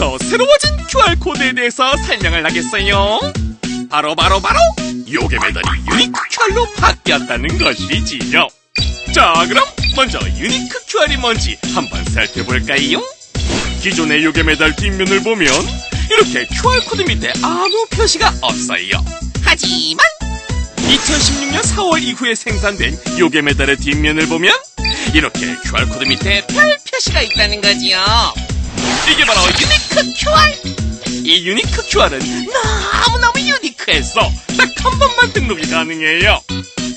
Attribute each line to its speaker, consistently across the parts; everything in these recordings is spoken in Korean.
Speaker 1: 지금부터 새로워진 QR코드에 대해서 설명을 하겠어요. 바로 바로 바로 요괴 메달이 유니크 QR로 바뀌었다는 것이지요. 자, 그럼 먼저 유니크 QR이 뭔지 한번 살펴볼까요? 기존의 요괴 메달 뒷면을 보면 이렇게 QR코드 밑에 아무 표시가 없어요. 하지만 2016년 4월 이후에 생산된 요괴 메달의 뒷면을 보면 이렇게 QR코드 밑에 별 표시가 있다는 거지요. 이게 바로 유니크 QR! 이 유니크 QR은 너무너무 유니크해서 딱 한 번만 등록이 가능해요.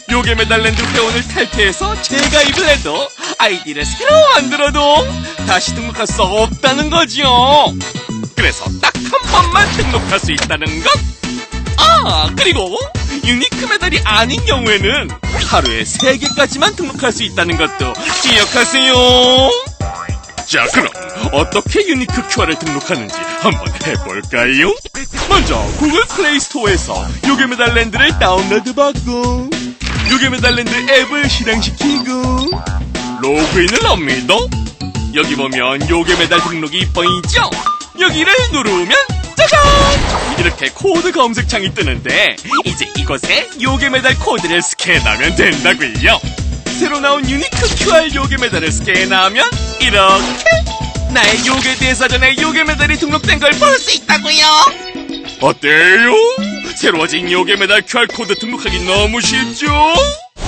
Speaker 1: 요괴 메달랜드 회원을 탈퇴해서 재가입을 해도 아이디를 새로 만들어도 다시 등록할 수 없다는 거지요. 그래서 딱 한 번만 등록할 수 있다는 것. 아, 그리고 유니크 메달이 아닌 경우에는 하루에 3개까지만 등록할 수 있다는 것도 기억하세요. 자, 그럼 어떻게 유니크 QR을 등록하는지 한번 해볼까요? 먼저 구글 플레이 스토어에서 요괴 메달랜드를 다운로드 받고 요괴 메달랜드 앱을 실행시키고 로그인을 합니다. 여기 보면 요괴 메달 등록이 보이죠? 여기를 누르면 짜잔! 이렇게 코드 검색창이 뜨는데 이제 이곳에 요괴 메달 코드를 스캔하면 된다고요. 새로 나온 유니크 QR 요괴 메달을 스캔하면 이렇게 나의 요괴 대사전에 요괴 메달이 등록된 걸 볼 수 있다고요. 어때요? 새로워진 요괴 메달 QR 코드 등록하기 너무 쉽죠?